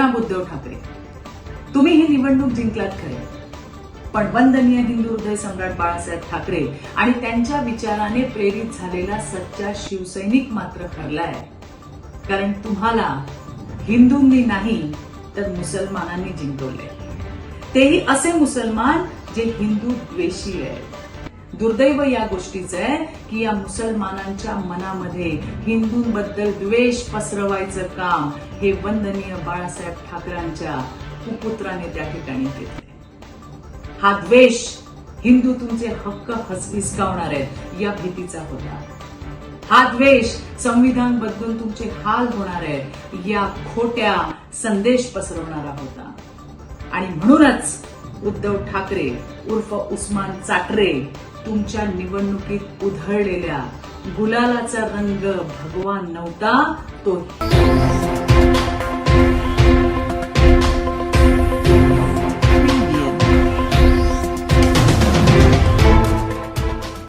राम उद्धव ठाकरे. तुम्ही ही निवडणूक जिंकलात खरे पण वंदनीय हिंदू हृदय सम्राट बाळासाहेब ठाकरे आणि त्यांच्या विचाराने प्रेरित झालेला सच्चा शिवसैनिक मात्र ठरलाय. कारण तुम्हाला हिंदूंनी नाही तर मुसलमानांनी जिंकवले तेही असे मुसलमान जे हिंदू द्वेषी आहेत. दुर्दैव या गोष्टीचं आहे की या मुसलमानांच्या मनामध्ये हिंदूंबद्दल द्वेष पसरवायचं काम हे वंदनीय बाळासाहेब ठाकरांच्या कुपुत्राने त्या ठिकाणी केले हा द्वेष हिंदू तुमचे हक्क हिसकावणार आहेत या भीतीचा होता. हा द्वेष संविधान बदलून तुमचे हाल होणार आहेत या खोट्या संदेश पसरवणारा होता. आणि म्हणूनच उद्धव ठाकरे उर्फ उस्मान चाटरे तुमच्या निवडणुकीत उधळलेल्या गुलालाचा रंग भगवान नव्हता तो